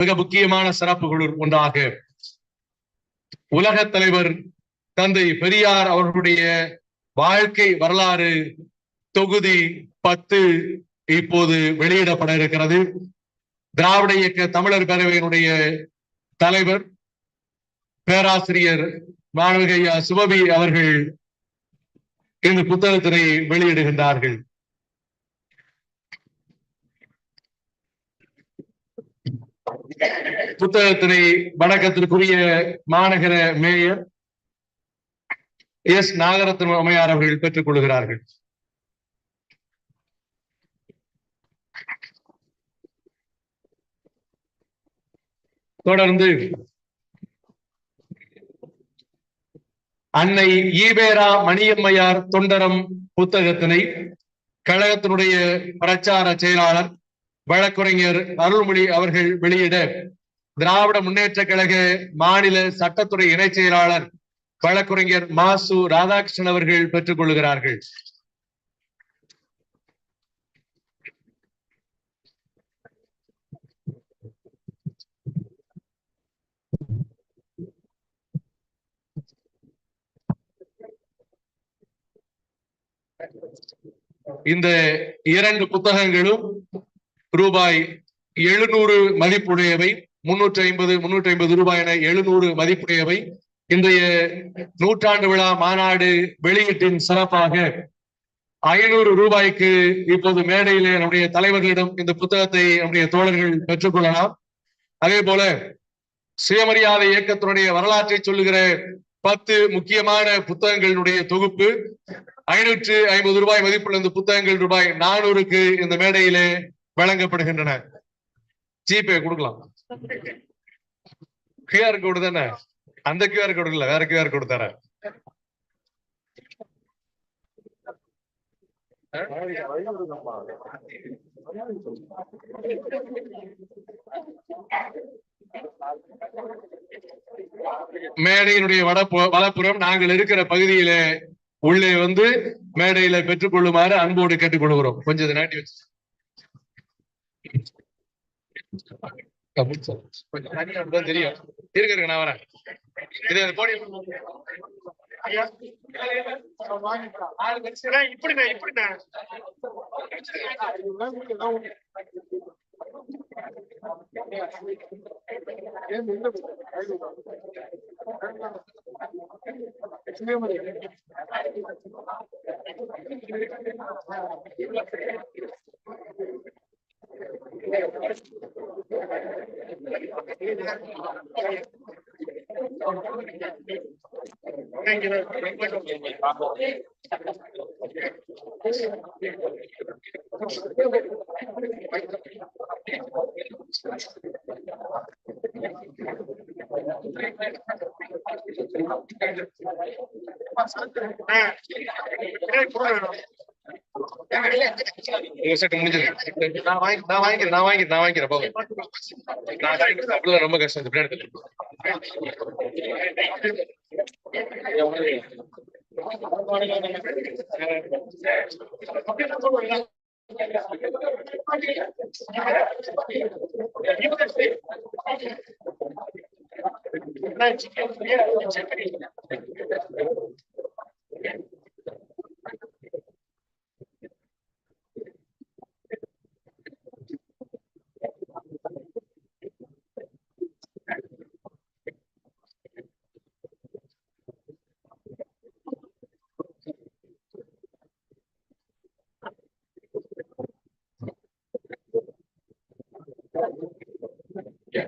மிக முக்கியமான சிறப்புகளுள் ஒன்றாக உலக தலைவர் தந்தை பெரியார் அவர்களுடைய வாழ்க்கை வரலாறு தொகுதி பத்து இப்போது வெளியிடப்பட இருக்கிறது. திராவிட இயக்க தமிழர் பேரவையினுடைய தலைவர் பேராசிரியர் மாணவிகையா சுபவி அவர்கள் இந்த புத்தகத்தினை வெளியிடுகின்றார்கள். புத்தகத்தினை வணக்கத்திற்குரிய மாநகர மேயர் எஸ் நாகரத்ன அம்மையார் அவர்கள் பெற்றுக் கொள்கிறார்கள். தொடர்ந்து அன்னை ஈவேரா மணியம்மையார் தொண்டரம் புத்தகத்தினை கழகத்தினுடைய பிரச்சார செயலாளர் வழக்குரைஞர் அருள்மொழி அவர்கள் வெளியிட திராவிட முன்னேற்ற கழக மாநில சட்டத்துறை இணைச் செயலாளர் வழக்குரைஞர் மாசு ராதாகிருஷ்ணன் அவர்கள் பெற்றுக் கொள்கிறார்கள். இந்த இரண்டு புத்தகங்களும் ரூபாய் எழுநூறு மதிப்புடையவை. முன்னூற்றி ஐம்பது முன்னூற்றி ஐம்பது ரூபாய் என எழுநூறு மதிப்புடையவை. இன்றைய நூற்றாண்டு விழா மாநாடு வெளியீட்டின் சிறப்பாக ஐநூறு ரூபாய்க்கு இப்போது மேடையிலே நம்முடைய தலைவர்களிடம் இந்த புத்தகத்தை நம்முடைய தோழர்கள் பெற்றுக்கொள்ளலாம். அதே போல சுயமரியாதை இயக்கத்தினுடைய வரலாற்றை சொல்லுகிற பத்து முக்கியமான புத்தகங்களுடைய தொகுப்பு. ஐநூற்று ஐம்பது ரூபாய் மதிப்புள்ள இந்த புத்தகங்கள் ரூபாய் நானூறுக்கு இந்த மேடையிலே வழங்கப்படுகின்றன. ஜிபே கொடுக்கலாம். கியூஆர் கோடு தானே? அந்த கியூஆர் கோடு இல்ல வேற கியூஆர் கோடு தரேன். மேடையினுடைய வட வலப்புறம் நாங்கள் இருக்கிற பகுதியிலே உள்ளே வந்து மேடையில பெற்றுக் கொள்ளுமாறு அன்போடு கேட்டுக்கொள்கிறோம். கொஞ்சம் நாட்டி வச்சு கொஞ்சம் தெரியும் இருங்க நான் வரேன் இது அந்த இப்படிண்ணா இப்படிண்ணா இப்படிண்ணா உங்க செட் முடிஞ்சது. நான் வாங்கி நான் வாங்கிக்கிறேன் நான் வாங்கி நான் வாங்கிக்கிறேன் போங்க. நான் அப்படிலாம் ரொம்ப கஷ்டம் இந்த பின்னாடி Yeah.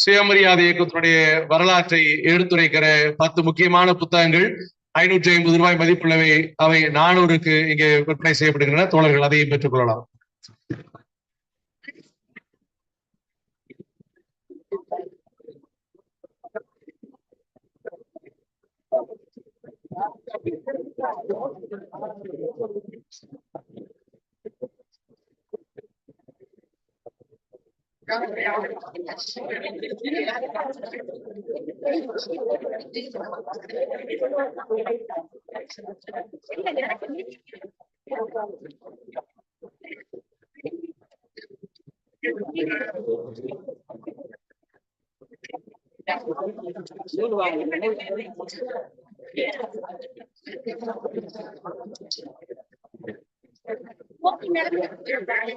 சுயமரியாதை இயக்கத்தினுடைய வரலாற்றை எடுத்துரைக்கிற பத்து முக்கியமான புத்தகங்கள் ஐநூற்றி ஐம்பது ரூபாய் மதிப்புள்ளவை அவை நானூறுக்கு இங்கே விற்பனை செய்யப்படுகின்றன தோழர்கள் அதையும் பெற்றுக் கொள்ளலாம் Thank you. Walking out of their body.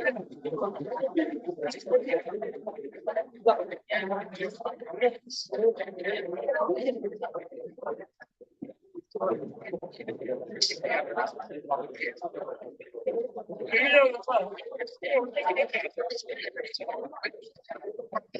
I'm going to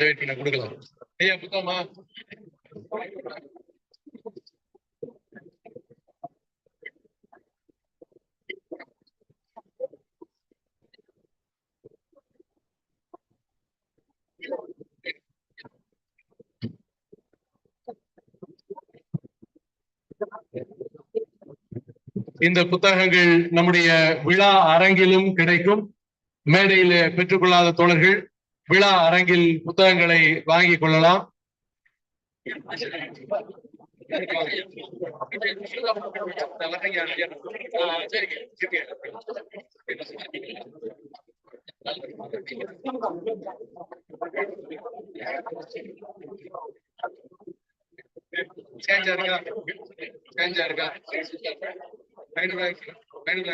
wait பண்ண கொடுக்கலாம் ஐயா புத்தகமா இந்த புத்தகங்கள் நம்முடைய விழா அரங்கிலும் கிடைக்கும். மேடையில பெற்றுக்கொள்ளாத தோழர்கள் விழா அரங்கில் புத்தகங்களை வாங்கிக் கொள்ளலாம். சேஞ்சா இருக்கா சேஞ்சா இருக்கா ஐநூறு ஐநூறு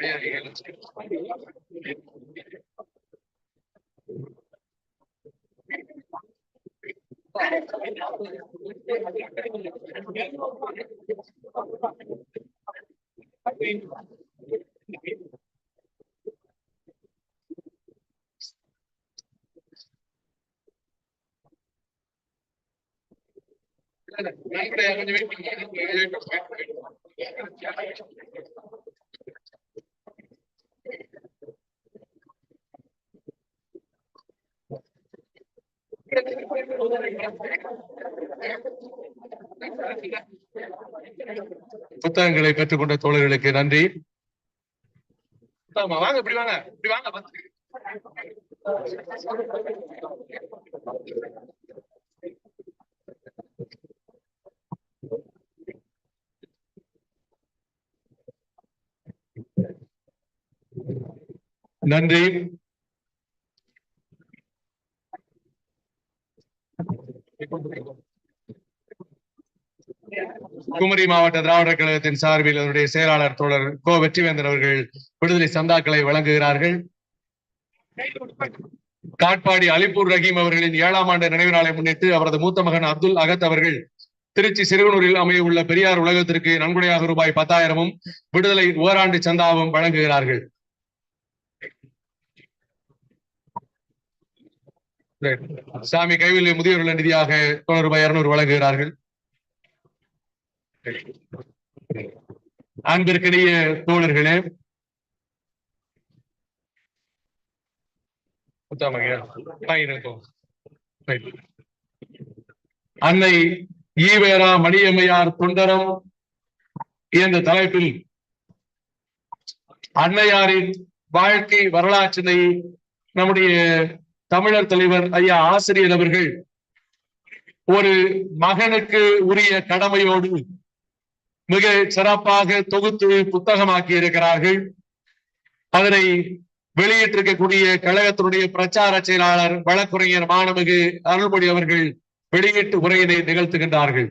ஐயா நீங்க புத்தகங்களை பெற்றுக்கொண்ட தோழர்களுக்கு நன்றி. ஆமா, வாங்க இப்படி வாங்க இப்படி வாங்க நன்றி. குமரி மாவட்ட திராவிடர் கழகத்தின் சார்பில் அதனுடைய செயலாளர் தோழர் கோ வெற்றிவேந்தன் அவர்கள் விடுதலை சந்தாக்களை வழங்குகிறார்கள். காட்பாடி அலிப்பூர் ரஹீம் அவர்களின் ஏழாம் ஆண்டு நினைவு நாளை முன்னிட்டு அவரது மூத்த மகன் அப்துல் அகத் அவர்கள் திருச்சி சிறுவனூரில் அமைய உள்ள பெரியார் உலகத்திற்கு நன்கொடையாக ரூபாய் பத்தாயிரமும் விடுதலை ஓராண்டு சந்தாவும் வழங்குகிறார்கள். சாமி கைவில்லை முதியோர் நிதியாக தொண்ணூறு ரூபாய் இருநூறு வழங்குகிறார்கள். அன்பிற்கிடைய தோழர்களே. அன்னை ஈவேரா மணியம்மையார் தொண்டரம் என்ற தலைப்பில் அன்னையாரின் வாழ்க்கை வரலாற்றினை நம்முடைய தமிழர் தலைவர் ஐயா ஆசிரியர் அவர்கள் ஒரு மகனுக்கு உரிய கடமையோடு மிக சிறப்பாக தொகுத்து புத்தகமாக்கி இருக்கிறார்கள். அதனை வெளியிட்டிருக்கக்கூடிய கழகத்தினுடைய பிரச்சார செயலாளர் வழக்குரைஞர் மாணமிகு அருள்மொழி அவர்கள் வெளியீட்டு உரையினை நிகழ்த்துகின்றார்கள்.